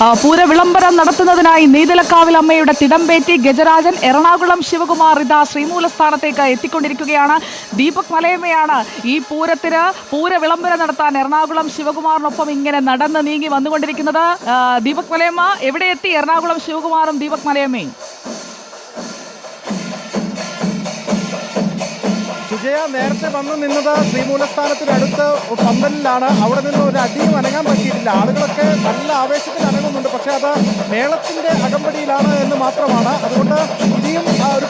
പൂര വിളംബരം നടത്തുന്നതിനായി നെയ്തലക്കാവിൽ അമ്മയുടെ തിടമ്പേറ്റി ഗജരാജൻ എറണാകുളം ശിവകുമാർ ഇതാ ശ്രീമൂലസ്ഥാനത്തേക്ക് എത്തിക്കൊണ്ടിരിക്കുകയാണ്. ദീപക് മലയമ്മയാണ് ഈ പൂരത്തിന് പൂര വിളംബരം നടത്താൻ എറണാകുളം ശിവകുമാറിനൊപ്പം ഇങ്ങനെ നടന്ന് നീങ്ങി വന്നുകൊണ്ടിരിക്കുന്നത്. ദീപക് മലയമ്മ എവിടെ എത്തി? എറണാകുളം ശിവകുമാറും ദീപക് മലയമ്മയും. സുജയ നേരത്തെ വന്നു നിന്നത് ശ്രീമൂലസ്ഥാനത്തിനടുത്ത് പന്തലിലാണ്. അവിടെ നിന്ന് ഒരു അടിയും അനങ്ങാൻ പറ്റിയിട്ടില്ല. ആളുകളൊക്കെ നല്ല ആവേശത്തിൽ അനങ്ങുന്നുണ്ട്. പക്ഷേ അത് മേളത്തിന്റെ അകമ്പടിയിലാണ് എന്ന് മാത്രമാണ്. അതുകൊണ്ട് ഇനിയും ഒരു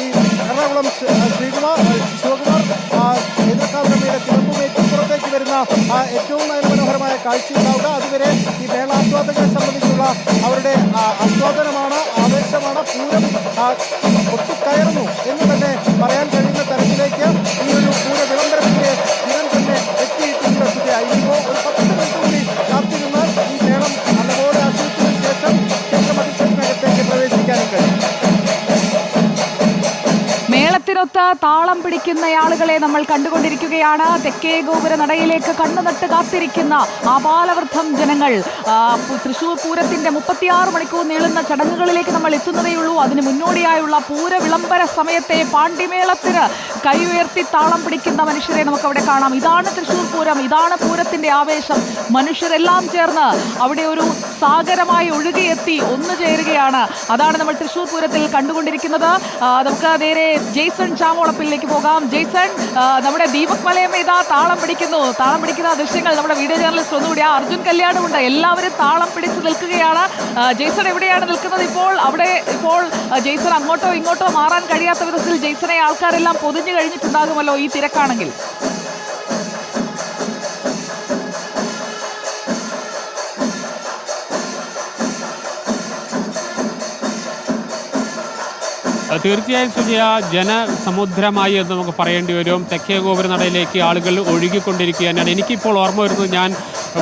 ഈ എറണാകുളം ശ്രീകുമാർ ശിവകുമാർ എതിർക്കാവിലമ്മയുടെ തിളമ്പുമേറ്റി പുറത്തേക്ക് വരുന്ന ഏറ്റവും കാഴ്ച ഉണ്ടാവുക. അതുവരെ ഈ മേളാസ്വാദകരെ സംബന്ധിച്ചുള്ള അവരുടെ ആസ്വാദനമാണ് ആവേശമാണ് പൂരം മേളത്തിനൊത്ത് താളം പിടിക്കുന്ന ആളുകളെ നമ്മൾ കണ്ടുകൊണ്ടിരിക്കുകയാണ്. തെക്കേ ഗോപുര നടയിലേക്ക് കണ്ണുനട്ട് കാത്തിരിക്കുന്ന ആപാലവൃദ്ധം ജനങ്ങൾ. തൃശൂർ പൂരത്തിന്റെ മുപ്പത്തിയാറ് മണിക്കൂർ നീളുന്ന ചടങ്ങുകളിലേക്ക് നമ്മൾ എത്തുന്നതേയുള്ളൂ. അതിന് മുന്നോടിയായുള്ള പൂര വിളംബര സമയത്തെ പാണ്ടിമേളത്തിന് കൈ ഉയർത്തി താളം പിടിക്കുന്ന മനുഷ്യരെ നമുക്ക് അവിടെ കാണാം. ഇതാണ് തൃശ്ശൂർ പൂരം. ഇതാണ് പൂരത്തിന്റെ ആവേശം. മനുഷ്യരെല്ലാം ചേർന്ന് അവിടെ ഒരു സാഗരമായി ഒഴുകിയെത്തി ഒന്നു ചേരുകയാണ്. അതാണ് നമ്മൾ തൃശ്ശൂർ പൂരത്തിൽ കണ്ടുകൊണ്ടിരിക്കുന്നത്. നമുക്ക് നേരെ ജെയ്സൺ ചാമോളപ്പിലേക്ക് പോകാം. ജെയ്സൺ നമ്മുടെ ദീപക് മലയമ്മ ഇതാ താളം പിടിക്കുന്നു. താളം പിടിക്കുന്ന ദൃശ്യങ്ങൾ നമ്മുടെ വീഡിയോ ജേർണലിസ്റ്റ് ഒന്നുകൂടി ആ അർജുൻ കല്യാണമുണ്ട്. എല്ലാവരും താളം പിടിച്ച് നിൽക്കുകയാണ്. ജെയ്സൺ എവിടെയാണ് നിൽക്കുന്നത് ഇപ്പോൾ? അവിടെ ഇപ്പോൾ ജെയ്സൺ അങ്ങോട്ടോ ഇങ്ങോട്ടോ മാറാൻ കഴിയാത്ത വിധത്തിൽ ജെയ്സനെ ആൾക്കാരെല്ലാം പൊതിഞ്ഞു കഴിഞ്ഞിട്ടുണ്ടാകുമല്ലോ ഈ തിരക്കാണെങ്കിൽ. തീർച്ചയായും സുജയ ജനസമുദ്രമായി എന്ന് നമുക്ക് പറയേണ്ടി വരും. തെക്കേ ഗോപുരനടയിലേക്ക് ആളുകൾ ഒഴുകിക്കൊണ്ടിരിക്കുക തന്നെയാണ് എനിക്കിപ്പോൾ ഓർമ്മ വരുന്നത് ഞാൻ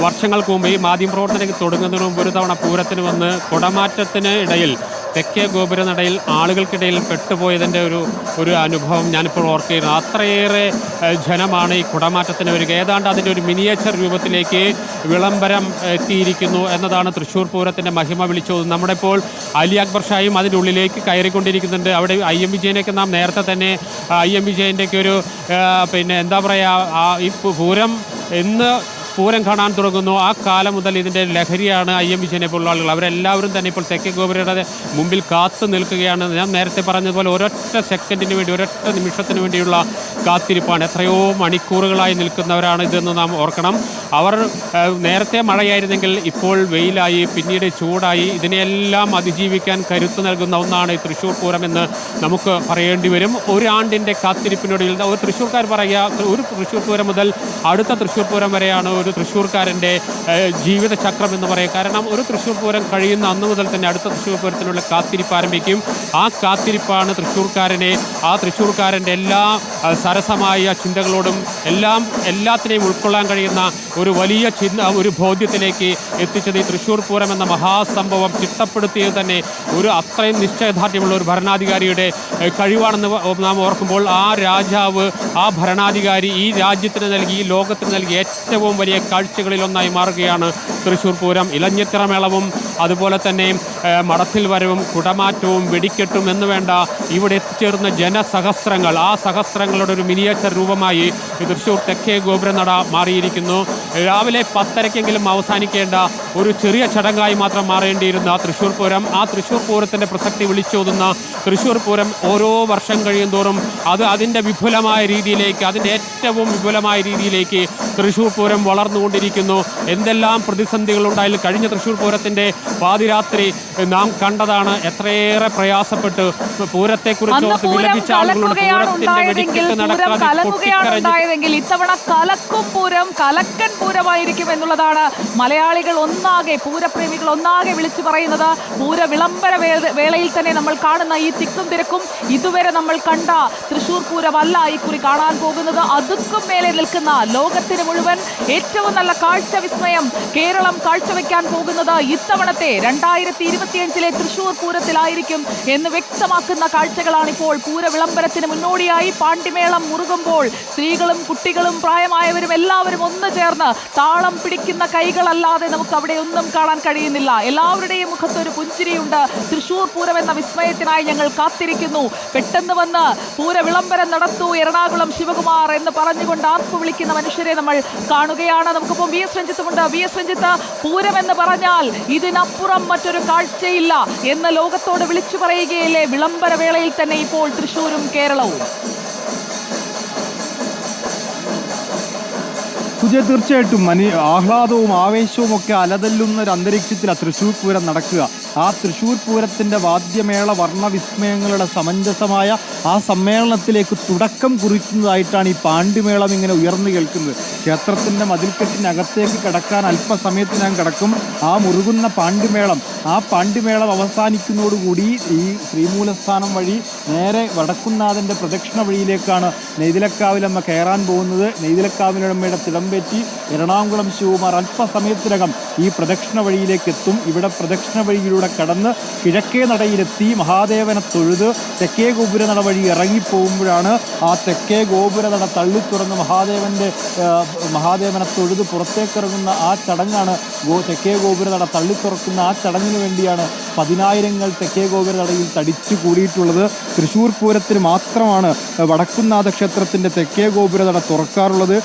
വർഷങ്ങൾക്ക് മുമ്പ് ഈ മാധ്യമപ്രവർത്തനം തുടങ്ങുന്നതിന് മുമ്പ് ഒരു തവണ പൂരത്തിന് വന്ന് കുടമാറ്റത്തിന് ഇടയിൽ തെക്കേ ഗോപുരനടയിൽ ആളുകൾക്കിടയിൽ പെട്ടുപോയതിന്റെ ഒരു ഒരു അനുഭവം ഞാനിപ്പോൾ ഓർക്കുകയാണ്. അത്രയേറെ ജനമാണ് ഈ കുടമാറ്റത്തിന് വരിക. ഏതാണ്ട് അതിന്റെ ഒരു മിനിയേച്ചർ രൂപത്തിലേക്ക് വിളംബരം എത്തിയിരിക്കുന്നു എന്നതാണ് തൃശ്ശൂർ പൂരത്തിന്റെ മഹിമ വിളിച്ചത്. നമ്മുടെ ഇപ്പോൾ അലി അക്ബർ ഷായും അതിന്റെ ഉള്ളിലേക്ക് കയറിക്കൊണ്ടിരിക്കുന്നുണ്ട്. അവിടെ ഐ എം വിജയനെയൊക്കെ നാം നേരത്തെ തന്നെ ഐ എം വിജയന്റെയൊക്കെ ഒരു പിന്നെ എന്താ പറയുക ഈ പൂരം എന്ന് പൂരം കാണാൻ തുടങ്ങുന്നു. ആ കാലം മുതൽ ഇതിന്റെ ലഹരിയാണ് ഐ എം വിജയനെ പോലുള്ള ആളുകൾ. അവരെല്ലാവരും തന്നെ ഇപ്പോൾ തെക്കേ ഗോപുരയുടെ മുമ്പിൽ കാത്തു നിൽക്കുകയാണ്. ഞാൻ നേരത്തെ പറഞ്ഞതുപോലെ ഒരൊറ്റ സെക്കൻഡിന് വേണ്ടി ഒരൊറ്റ നിമിഷത്തിന് വേണ്ടിയുള്ള കാത്തിരിപ്പാണ്. എത്രയോ മണിക്കൂറുകളായി നിൽക്കുന്നവരാണ് ഇതെന്ന് നാം ഓർക്കണം. അവർ നേരത്തെ മഴയായിരുന്നെങ്കിൽ ഇപ്പോൾ വെയിലായി പിന്നീട് ചൂടായി. ഇതിനെല്ലാം അതിജീവിക്കാൻ കരുത്തു നൽകുന്ന ഒന്നാണ് ഈ തൃശ്ശൂർ പൂരം എന്ന് നമുക്ക് പറയേണ്ടി വരും. ഒരാണ്ടിന്റെ കാത്തിരിപ്പിനൊടുവിൽ ഒരു തൃശ്ശൂർക്കാർ പറയുക ഒരു തൃശ്ശൂർ പൂരം മുതൽ അടുത്ത തൃശ്ശൂർ പൂരം വരെയാണ് ഒരു തൃശ്ശൂർക്കാരന്റെ ജീവിതചക്രം എന്ന് പറയുക. കാരണം ഒരു തൃശ്ശൂർ പൂരം കഴിയുന്ന അന്ന് മുതൽ തന്നെ അടുത്ത തൃശ്ശൂർ പൂരത്തിനുള്ള കാത്തിരിപ്പ് ആരംഭിക്കും. ആ കാത്തിരിപ്പാണ് തൃശ്ശൂർക്കാരനെ ആ തൃശ്ശൂർക്കാരന്റെ എല്ലാ സരസമായ ചിന്തകളോടും എല്ലാം എല്ലാത്തിനെയും ഉൾക്കൊള്ളാൻ കഴിയുന്ന ഒരു വലിയ ചിന്ത ഒരു ബോധ്യത്തിലേക്ക് എത്തിച്ചത് ഈ തൃശ്ശൂർ പൂരം എന്ന മഹാസംഭവം ചിട്ടപ്പെടുത്തിയത് തന്നെ ഒരു അത്രയും നിശ്ചയദാർഢ്യമുള്ള ഒരു ഭരണാധികാരിയുടെ കഴിവാണെന്ന് നാം ഓർക്കുമ്പോൾ ആ രാജാവ് ആ ഭരണാധികാരി ഈ രാജ്യത്തിന് നൽകി ഈ ലോകത്തിന് നൽകി ഏറ്റവും വലിയ കാഴ്ചകളിലൊന്നായി മാറുകയാണ് തൃശ്ശൂർ പൂരം. ഇലഞ്ഞിത്തിറമേളവും അതുപോലെ തന്നെ മടത്തിൽ വരവും കുടമാറ്റവും വെടിക്കെട്ടും എന്ന് വേണ്ട ഇവിടെ എത്തിച്ചേർന്ന ജനസഹസ്രങ്ങൾ ആ സഹസ്രങ്ങളുടെ ഒരു മിനിയേച്ചർ രൂപമായി തൃശ്ശൂർ തെക്കേ ഗോപുരനട മാറിയിരിക്കുന്നു. രാവിലെ പത്തരയ്ക്കെങ്കിലും അവസാനിക്കേണ്ട ഒരു ചെറിയ ചടങ്ങായി മാത്രം മാറേണ്ടിയിരുന്ന തൃശ്ശൂർ പൂരം ആ തൃശ്ശൂർ പൂരത്തിന്റെ പ്രസക്തി വിളിച്ചോതുന്ന തൃശ്ശൂർ പൂരം ഓരോ വർഷം കഴിയും തോറും അത് അതിന്റെ വിപുലമായ രീതിയിലേക്ക് അതിന്റെ ഏറ്റവും വിപുലമായ രീതിയിലേക്ക് തൃശ്ശൂർ പൂരം വളർന്നുകൊണ്ടിരിക്കുന്നു. എന്തെല്ലാം പ്രതിസന്ധികളുണ്ടായാലും കഴിഞ്ഞ തൃശൂർ പൂരത്തിന്റെ പാതിരാത്രി നാം കണ്ടതാണ്. എത്രയേറെ പ്രയാസപ്പെട്ട്. പൂരത്തെക്കുറിച്ച് കുറിച്ച് ഓർത്ത് വിലപിച്ച ആളുകളുണ്ട്. പൂരത്തിന്റെ വെടിക്കെട്ട് നടക്കാതെ പൊട്ടിക്കരഞ്ഞ് ഇത്തവണ കലക്കും പൂരം കലക്കൻ പൂരമായിരിക്കും എന്നുള്ളതാണ് മലയാളികൾ ഒന്നാകെ പൂരപ്രേമികൾ ഒന്നാകെ വിളിച്ചു പറയുന്നത്. പൂര വിളംബര വേളയിൽ തന്നെ നമ്മൾ കാണുന്ന ഈ തിക്കും തിരക്കും ഇതുവരെ നമ്മൾ കണ്ട തൃശൂർ പൂരമല്ല ഇക്കുറി കാണാൻ പോകുന്നത്. അതുക്കും മേലെ നിൽക്കുന്ന ലോകത്തിന് മുഴുവൻ ഏറ്റവും നല്ല കാഴ്ച വിസ്മയം കേരളം കാഴ്ചവെക്കാൻ പോകുന്നത് ഇത്തവണത്തെ രണ്ടായിരത്തി ഇരുപത്തിയഞ്ചിലെ തൃശൂർ പൂരത്തിലായിരിക്കും എന്ന് വ്യക്തമാക്കുന്ന കാഴ്ചകളാണ് ഇപ്പോൾ പൂര വിളംബരത്തിന് മുന്നോടിയായി പാണ്ടിമേളം മുറുകുമ്പോൾ സ്ത്രീകളും കുട്ടികളും പ്രായമായവരും എല്ലാവരും ഒന്ന് ചേർന്ന് താളം പിടിക്കുന്ന കൈകളല്ലാതെ നമുക്ക് അവിടെ ഒന്നും കാണാൻ കഴിയുന്നില്ല. എല്ലാവരുടെയും മുഖത്തൊരു പുഞ്ചിരിയുണ്ട്. തൃശൂർ പൂരം എന്ന വിസ്മയത്തിനായി ഞങ്ങൾ കാത്തിരിക്കുന്നു. പെട്ടെന്ന് വന്ന് പൂര വിളംബരം നടത്തൂ എറണാകുളം ശിവകുമാർ എന്ന് പറഞ്ഞുകൊണ്ട് ആർപ്പ് വിളിക്കുന്ന മനുഷ്യരെ നമ്മൾ കാണുകയാണ്. നമുക്കിപ്പോൾ വി എസ് രഞ്ജിത്തുമുണ്ട്. വി എസ് രഞ്ജിത്ത് പൂരം എന്ന് പറഞ്ഞാൽ ഇതിനപ്പുറം മറ്റൊരു കാഴ്ചയില്ല എന്ന് ലോകത്തോട് വിളിച്ചു പറയുകയില്ലേ വിളംബര വേളയിൽ തന്നെ ഇപ്പോൾ തൃശ്ശൂരും കേരളവും. സുജയ തീർച്ചയായിട്ടും മനി ആഹ്ലാദവും ആവേശവും ഒക്കെ അലതല്ലുന്ന ഒരു അന്തരീക്ഷത്തിലാണ് തൃശ്ശൂർ പൂരം നടക്കുക. ആ തൃശ്ശൂർ പൂരത്തിന്റെ വാദ്യമേള വർണവിസ്മയങ്ങളുടെ സമഞ്ജസമായ ആ സമ്മേളനത്തിലേക്ക് തുടക്കം കുറിക്കുന്നതായിട്ടാണ് ഈ പാണ്ടിമേളം ഇങ്ങനെ ഉയർന്നു കേൾക്കുന്നത്. ക്ഷേത്രത്തിന്റെ മതിൽക്കെട്ടിനകത്തേക്ക് കിടക്കാൻ അല്പസമയത്തിനകം കിടക്കും. ആ മുറുകുന്ന പാണ്ടിമേളം ആ പാണ്ടിമേളം അവസാനിക്കുന്നതോടുകൂടി ഈ ശ്രീമൂലസ്ഥാനം വഴി നേരെ വടക്കുന്നാഥന്റെ പ്രദക്ഷിണ വഴിയിലേക്കാണ് നെയ്തിലക്കാവിലമ്മ കയറാൻ പോകുന്നത്. നെയ്തിലക്കാവിലമ്മയുടെ തിടമ്പേറ്റി എറണാകുളം ശിവകുമാർ അല്പസമയത്തിനകം ഈ പ്രദക്ഷിണ വഴിയിലേക്ക് എത്തും ഇവിടെ പ്രദക്ഷിണ വഴിയിലൂടെ കടന്ന് കിഴക്കേ നടയിലെത്തി മഹാദേവനെ തൊഴുത് തെക്കേ ഗോപുര നട വഴി ഇറങ്ങിപ്പോകുമ്പോഴാണ് ആ തെക്കേ ഗോപുര നട തള്ളി തുറന്ന് മഹാദേവന്റെ മഹാദേവനെ തൊഴുത് പുറത്തേക്കിറങ്ങുന്ന ആ ചടങ്ങാണ് ഗോ തെക്കേ ഗോപുര നട തള്ളി തുറക്കുന്ന ആ ചടങ്ങിന് വേണ്ടിയാണ് പതിനായിരങ്ങൾ തെക്കേ ഗോപുര നടയിൽ തടിച്ചു കൂടിയിട്ടുള്ളത്. തൃശ്ശൂർ പൂരത്തിന് മാത്രമാണ് വടക്കുന്നാഥ ക്ഷേത്രത്തിന്റെ തെക്കേ ഗോപുര നട തുറക്കാറുള്ളത്.